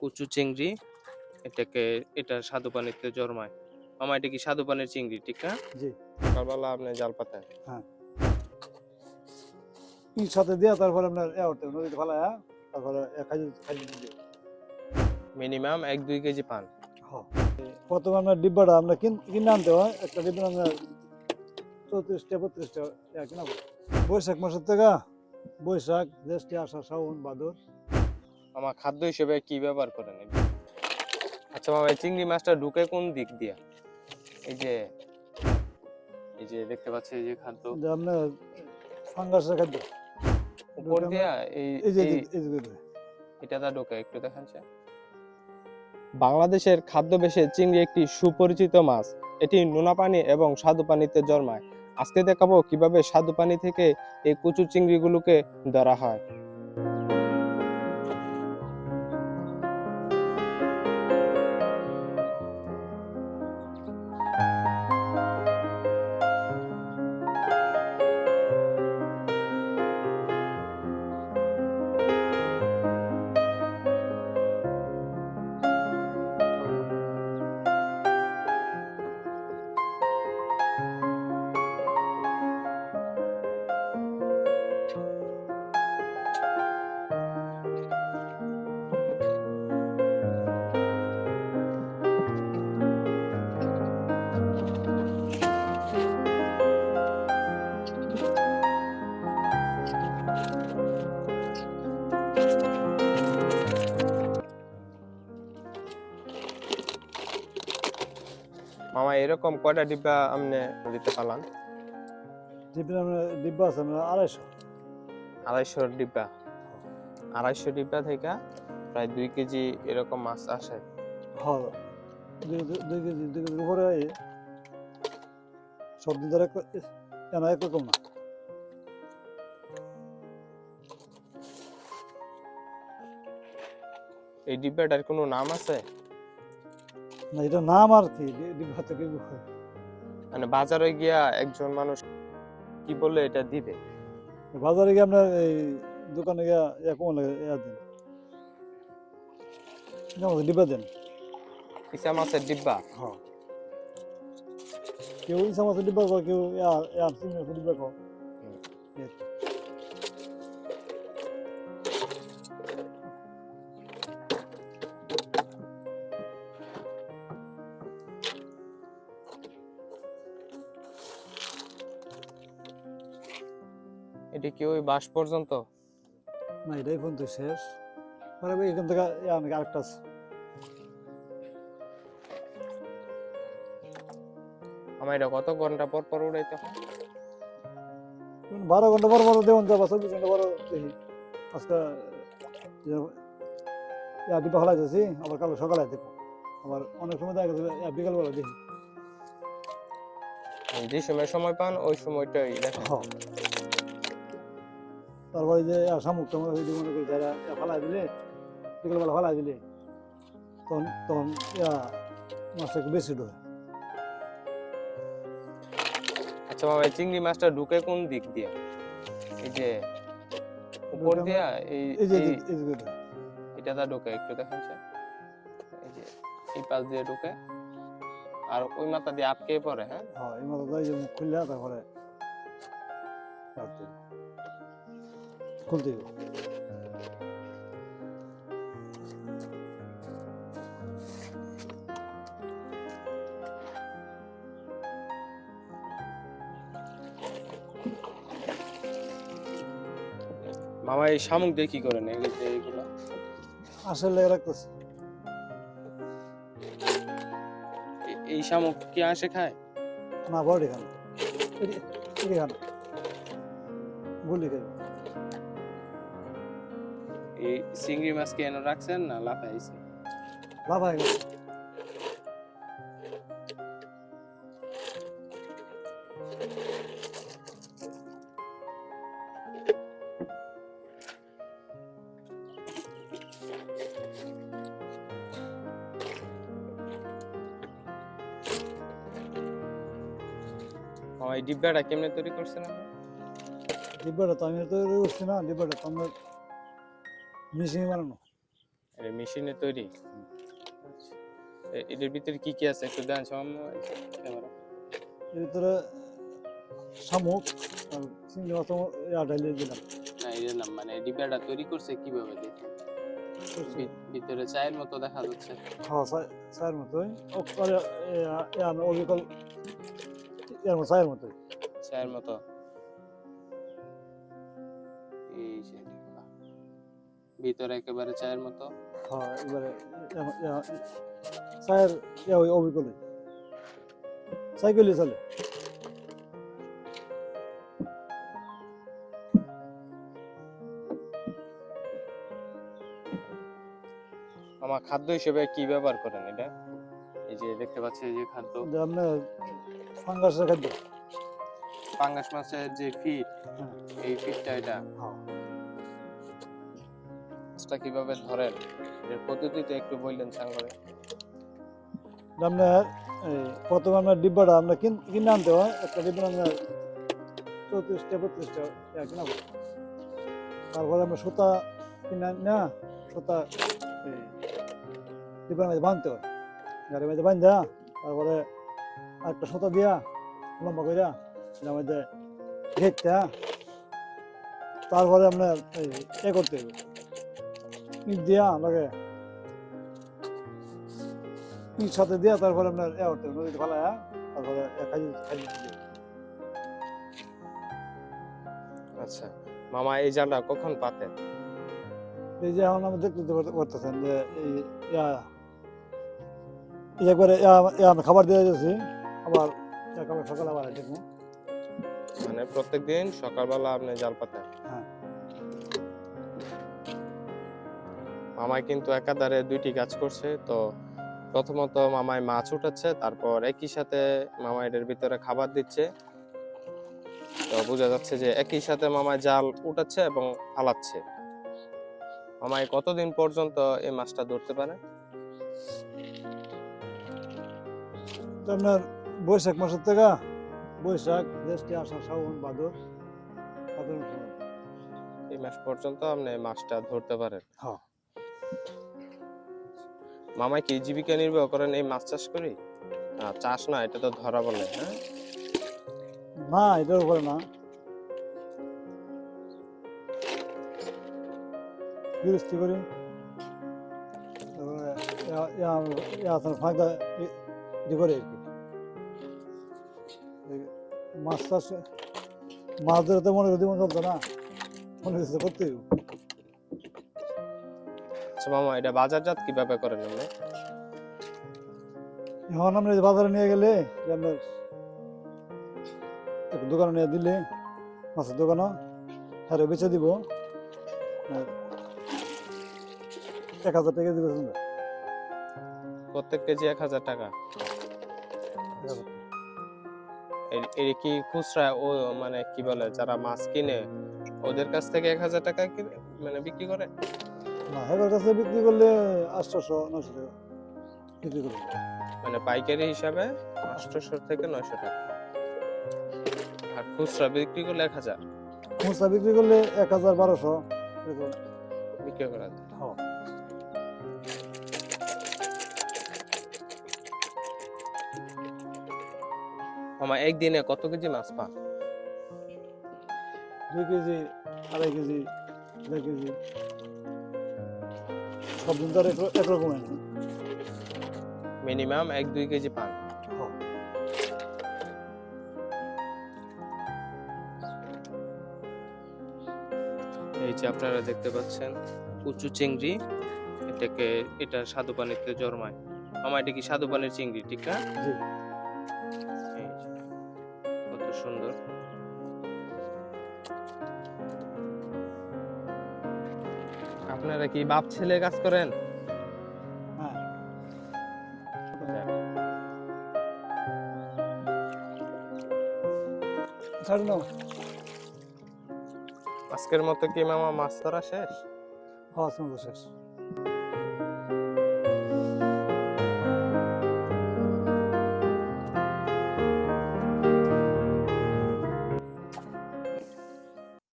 কুচু চিংড়ি এটাকে এটা স্বাদু পানিতে জন্মায়। মামা এটা কি স্বাদু পানির চিংড়ি ঠিক না? জি। সকালবেলা আপনি জাল পাতায় ইট সাথে দিয়া তারপরে আপনার এ নদীতে ফেলায়া তারপরে এ খাই খাই দিয়ে মিনিমাম এক দুই কেজি পান। প্রথমে আপনার ডিব্বাটা আমরা কিন- কিনে আনতে হয় একটা ডিব্বা আপনার চৌত্রিশটা বত্রিশটা কিনা। বৈশাখ মাসের থেকে বৈশাখ জ্যৈষ্ঠ আষাঢ় শ্রাবণ ভাদর। আমার খাদ্য হিসেবে কি ব্যবহার করেন? আচ্ছা মামা এই চিংড়ি মাছটা ঢুকে কোন দিক দিয়া? এই যে এই যে দেখতে পাচ্ছি এই যে খাদ্য। ফাঙ্গাসের খাদ্য। উপর দিয়া এই এই যে এই- এই যে এটা দা ঢোকে একটু দেখান। বাংলাদেশের খাদ্যবেশে চিংড়ি একটি সুপরিচিত মাছ। এটি নোনা পানি এবং স্বাদু পানিতে জন্মায়। আজকে দেখাবো কীভাবে স্বাদু পানি থেকে এই কুচু চিংড়িগুলোকে ধরা হয়। এরকম কয়টা ডিব্বা আপনি দিতে পারলাম ডিব্বা ডিব্বা আছে আড়াইশো। আড়াইশো ডিব্বা। আড়াইশো ডিব্বা থেকে প্রায় দুই কেজি এরকম মাছ আসে। দুই কেজি দুই কেজির উপরে সব দিন ধরে কেন একরকম না এই ডিব্বাটার কোনো নাম আছে? না এটা নাম আর কি ডিব্বা থেকে মানে বাজারে গিয়া একজন মানুষ কি বলে এটা দিবে? বাজারে গিয়ে আপনার এই দোকানে গিয়ে ইয়া কম লাগে ইয়া দেন। ডিব্বা দেন। ইসা মাছের ডিব্বা? হ্যাঁ। কেউ ইসা মাছের ডিব্বা কয় কেউ ইয়া ইয়া ডিব্বা কয়। এটি কি ওই বাস পর্যন্ত? না এটাই পর্যন্ত শেষ। পরে আবার এখান থেকে নাকি আরেকটা আছে। আমার এটা কত ঘণ্টা পর পর উড়াইতে হয়? বারো ঘণ্টা পর পর দেবেন যাবা চব্বিশ ঘণ্টা পর দেখি। আজকে ডিব্বা ফেলাই যাচ্ছি আবার কাল সকালে দেখো আবার অনেক সময় দেখা গেছে বিকালবেলা দেখি। যে সময় সময় পান ওই সময়টাই হ্যাঁ তারপরে যে শামুক টামুক যদি মনে করি যারা ফেলাই দিলে বিকালবেলা ফেলাই দিলে তখন তখন ইয়া মাছটা একটু বেশি ঢোকে আচ্ছা এই চিংড়ি মাছটা ঢুকে কোন দিক দিয়ে? এই যে উপর দিয়া এই এটা দা ঢোকে একটু দেখেন এই যে এই পাশ দিয়ে ঢুকে আর ওই মাথা দিয়ে আটকে পড়ে হ্যাঁ? হ্যাঁ এই মাথা দিয়ে মুখ খুললে তারপরে। খুলতে হবে। মামা এই শামুক দিয়ে কি করেন? এইগুলো লেগে রাখতেছে এই শামুক কি আসে খায়? না বড়ি খান গুলি খাই এই চিংড়ি মাছ কি এনে রাখছেন না লাফাইছে এই ডিব্বাটা কেমনে তৈরি করছেন আপনি? ডিব্বাটা তো আমি তো উঠছি না ডিব্বাটা তো আমরা মিশিয়ে বানানো? এটা মেশিনে তৈরি? এটার ভিতরে কি কি আছে? একটু দেন ক্যামেরা এর ভিতরে শামুক চিংড়ি মাছ ঢালিয়ে দিলাম। না এর নাম মানে ডিব্বাটা তৈরি করছে কীভাবে দেখে? ভিতরে চায়ের মতো দেখা যাচ্ছে। হ্যাঁ চায়ের মতোই। অবিকল চায়ের মতোই। চায়ের মতো। এই যে বাহ। ভিতরে একেবারে চায়ের মতো। হ্যাঁ এবারে চায়ের ইয়া ওই অবিকলই সাইকেলই চলে আমার খাদ্য হিসেবে কি ব্যবহার করেন এটা? এই যে দেখতে পাচ্ছি যে খাদ্য। যে আপনার ফাঙ্গাসের খাদ্য। পাঙ্গাস মাছের যে ফিট হ্যাঁ। এই ফিটটা এটা। হ্যাঁ। মাছটা কীভাবে ধরেন? এর পদ্ধতিতে একটু বললেন সাংবাদিক। আপনার প্রথমে আপনার ডিব্বাটা আমরা কিন- আনতে হয়। একটা ডিব্বা আপনার চৌত্রিশটা বত্রিশটা কিনা তারপরে আমরা সুতা কিনে না, সুতা ডিব্বার মধ্যে বাঁধতে হয়। গাড়ির মধ্যে বান্ধা তারপরে একটা সুতা দিয়া লম্বা কইরা এটার মধ্যে ঘেরতে তারপরে আমরা এ করতে হবে। ইট দিয়া আমাকে। ইট সাথে দিয়া তারপরে আপনার এ হবে নদীতে ফেলায় তারপরে এ খাই খাই আচ্ছা। মামা এই জালটা কখন পাতেন? এই যে এখন আমি দেখতে পারতেছেন যে এই ইয়া একবারে আমি খাবার দিয়ে যাচ্ছি আবার সকালে আবার দেখব মানে প্রত্যেকদিন সকালবেলা আপনি জাল পাতেন? হ্যাঁ। মামাই কিন্তু একাধারে দুইটি কাজ করছে তো প্রথমত মামাই মাছ উঠাচ্ছে তারপর একই সাথে মামা এটার ভিতরে খাবার দিচ্ছে তো বোঝা যাচ্ছে যে একই সাথে মামাই জাল উঠাচ্ছে এবং ফালাচ্ছে মামাই কতদিন পর্যন্ত এই মাছটা ধরতে পারে আপনার বৈশাখ মাসের থেকে বৈশাখ জ্যৈষ্ঠ আষাঢ় শ্রাবণ ভাদর। এই মাস পর্যন্ত আপনি মাছটা ধরতে পারেন হ্যাঁ। মামাই কি জীবিকা নির্বাহ করেন এই মাছ চাষ করি? চাষ না, এটা তো ধরা বলে হ্যাঁ? না এটার উপরে না। গৃহস্থী করি। করে মাছ চাষ মাছ ধরে তো মনে করি জীবন চলতো না, মনে করতে। আচ্ছা মামা এটা বাজারজাত কীভাবে করেন আপনি? এখন আমরা যে বাজারে নিয়ে গেলে আপনার দোকানে নিয়ে দিলে মাছের দোকানও হ্যাঁ বেচে দিব। আর এক হাজার টাকা দিবে প্রত্যেক কেজি এক হাজার টাকা? এর- এর কি খুচরা ও মানে কি বলে যারা মাছ কিনে ওদের কাছ থেকে এক হাজার টাকা কিনে মানে বিক্রি করে? না হেবার কাছে বিক্রি করলে আটশোশো নশো টাকা বিক্রি করবে। মানে পাইকারি হিসাবে আটশোশো থেকে নয়শো টাকা। আর খুচরা বিক্রি করলে এক হাজার? খুচরা বিক্রি করলে এক হাজার বারোশো বিক্রি করা যায়। আমার একদিনে কত কেজি মাছ পান? দুই কেজি আড়াই কেজি দেড় কেজি। সব দিন তো একরকম মিনিমাম এক দুই কেজি পান। এই যে আপনারা দেখতে পাচ্ছেন উঁচু চিংড়ি এটাকে এটা স্বাদু পানিতে জন্মায়। আমার এটা কি স্বাদু পানির চিংড়ি ঠিক না? কত সুন্দর। আপনারা কি বাপ ছেলে কাজ করেন? হ্যাঁ। আজকের মতো কি মামা মাছ ধরা শেষ? হ্যাঁ শেষ